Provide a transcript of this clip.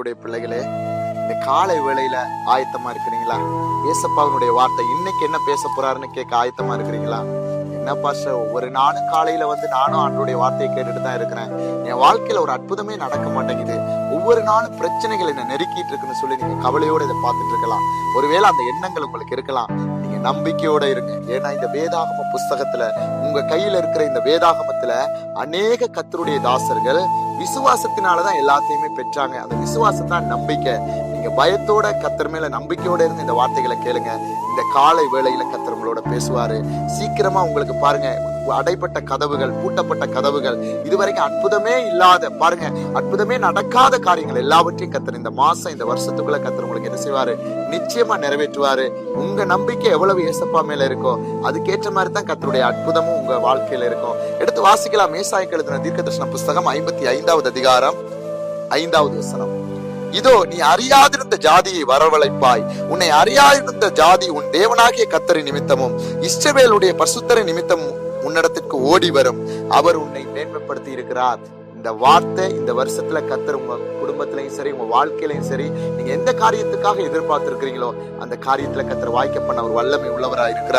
உடைய பிள்ளைகளே இந்த காலை வேளையில ஆயத்தமா இருக்கிறீங்களா? ஏசப்பாவினுடைய வார்த்தை இன்னைக்கு என்ன பேச போறாருன்னு கேட்க ஆயத்தமா இருக்கிறீங்களா? என்ன பாஸ்டர் ஒவ்வொரு நாளும் காலையில வந்து நானும் ஆண்டோடைய வார்த்தையை கேட்டுட்டு தான் இருக்கிறேன். என் வாழ்க்கையில ஒரு அற்புதமே நடக்க மாட்டேங்குது. ஒவ்வொரு நாளும் பிரச்சனைகள் என்ன நெருக்கிட்டு இருக்குன்னு சொல்லி நீங்க கவலையோட இதை பார்த்துட்டு இருக்கலாம். ஒருவேளை அந்த எண்ணங்கள் உங்களுக்கு இருக்கலாம். நீங்க நம்பிக்கையோட இருங்க. ஏன்னா இந்த வேதாகம புஸ்தகத்துல உங்க கையில இருக்கிற இந்த வேதாகமத்துல அநேக கத்தருடைய தாசர்கள் விசுவாசத்தினால தான் எல்லாத்தையுமே பெற்றாங்க. அந்த விசுவாசம் தான் நம்பிக்கை. நீங்க பயத்தோட கத்தர் மேல நம்பிக்கையோட இருந்து இந்த வார்த்தைகளை கேளுங்க. இந்த காலை வேளையில கத்தர் உங்களோட பேசுவாரு. சீக்கிரமா உங்களுக்கு பாருங்க அடைப்பட்ட கதவுகள் பூட்டப்பட்ட கதவுகள் இதுவரைக்கும் அற்புதமே இல்லாத பாருங்க அற்புதமே நடக்காத காரியங்கள் எல்லாவற்றையும் கத்தர் இந்த மாசம் இந்த வருஷத்துக்குள்ள கத்தர் உங்களுக்கு என்ன செய்வாரு? நிச்சயமா நிறைவேற்றுவாரு. உங்க நம்பிக்கை எவ்வளவு ஏசப்பா மேல இருக்கோ அதுக்கேற்ற மாதிரி தான் கத்தருடைய அற்புதமும் உங்க வாழ்க்கையில இருக்கும். எடுத்து வாசிக்கலாம் மேசாய்க்கு எழுதின தீர்க்கதர்ஷன புஸ்தகம் ஐம்பத்தி ஐந்தாவது அதிகாரம் ஐந்தாவது வசனம். இதோ நீ அறியாதிருந்த ஜாதியை வரவழைப்பாய். உன்னை அறியாதிருந்த ஜாதி உன் தேவனாகிய கத்தரி நிமித்தமும் இஸ்ரவேலுடைய பசுத்தரை நிமித்தமும் ஓடி வரும். அவர் உன்னை மேன்மைப்படுத்தி இருக்கிறார். இந்த வார்த்தை இந்த வருஷத்துல கத்தர் உங்க குடும்பத்திலையும் சரி உங்க வாழ்க்கையிலையும் சரி நீங்க எந்த காரியத்துக்காக எதிர்பார்த்திருக்கிறீங்களோ அந்த காரியத்துல கத்தர் வாய்க்க பண்ண ஒரு வல்லமை உள்ளவராக இருக்கிறார்